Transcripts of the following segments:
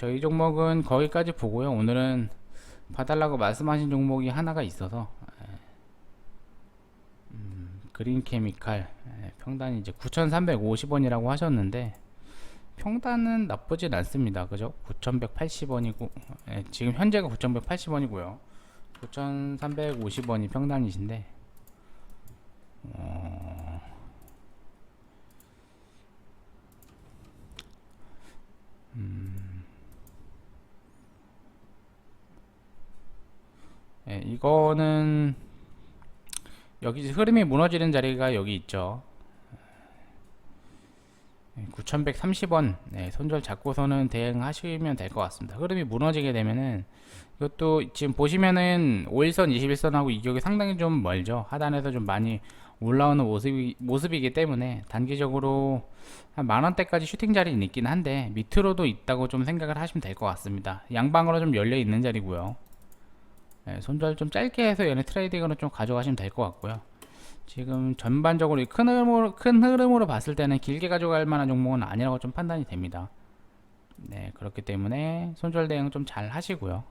저희 종목은 거기까지 보고요. 오늘은 봐달라고 말씀하신 종목이 하나가 있어서 예. 음, 그린 케미칼 예, 평단이 이제 9,350원이라고 하셨는데 평단은 나쁘진 않습니다. 그죠? 9,180원이고 예, 지금 현재가 9,180원이고요. 9,350원이 평단이신데 예, 이거는 여기 흐름이 무너지는 자리가 여기 있죠. 9,130원 네, 손절 잡고서는 대응하시면 될 것 같습니다. 흐름이 무너지게 되면은 이것도 지금 보시면은 5일선, 21선하고 이격이 상당히 좀 멀죠. 하단에서 좀 많이 올라오는 모습이, 모습이기 때문에 단기적으로 한 만원대까지 슈팅 자리는 있긴 한데 밑으로도 있다고 좀 생각을 하시면 될 것 같습니다. 양방으로 좀 열려 있는 자리고요. 네, 손절 좀 짧게 해서 얘네 트레이딩으로 좀 가져가시면 될 것 같고요. 지금 전반적으로 이큰 흐름으로, 큰 흐름으로 봤을 때는 길게 가져갈 만한 종목은 아니라고 좀 판단이 됩니다. 네, 그렇기 때문에 손절 대응 좀 잘 하시고요.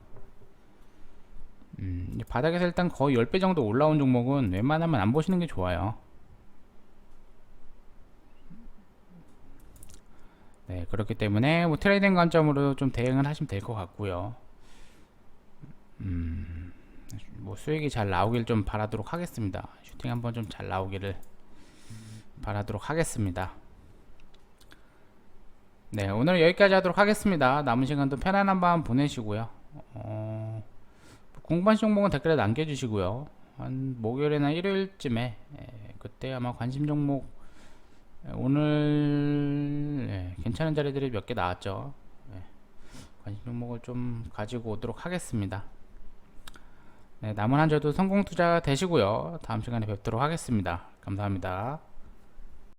음, 바닥에서 일단 거의 10배 정도 올라온 종목은 웬만하면 안 보시는 게 좋아요. 네, 그렇기 때문에 뭐 트레이딩 관점으로 좀 대응을 하시면 될 것 같고요. 음, 뭐 수익이 잘 나오길 좀 바라도록 하겠습니다. 슈팅 한번 좀 잘 나오기를 바라도록 하겠습니다. 네, 오늘 여기까지 하도록 하겠습니다. 남은 시간도 편안한 밤 보내시고요. 어, 공부한 종목은 댓글에 남겨주시고요. 한 목요일이나 일요일쯤에 예, 그때 아마 관심 종목 예, 오늘 예, 괜찮은 자리들이 몇 개 나왔죠. 예, 관심 종목을 좀 가지고 오도록 하겠습니다. 네, 남은 한 주도 성공 투자 되시고요. 다음 시간에 뵙도록 하겠습니다. 감사합니다.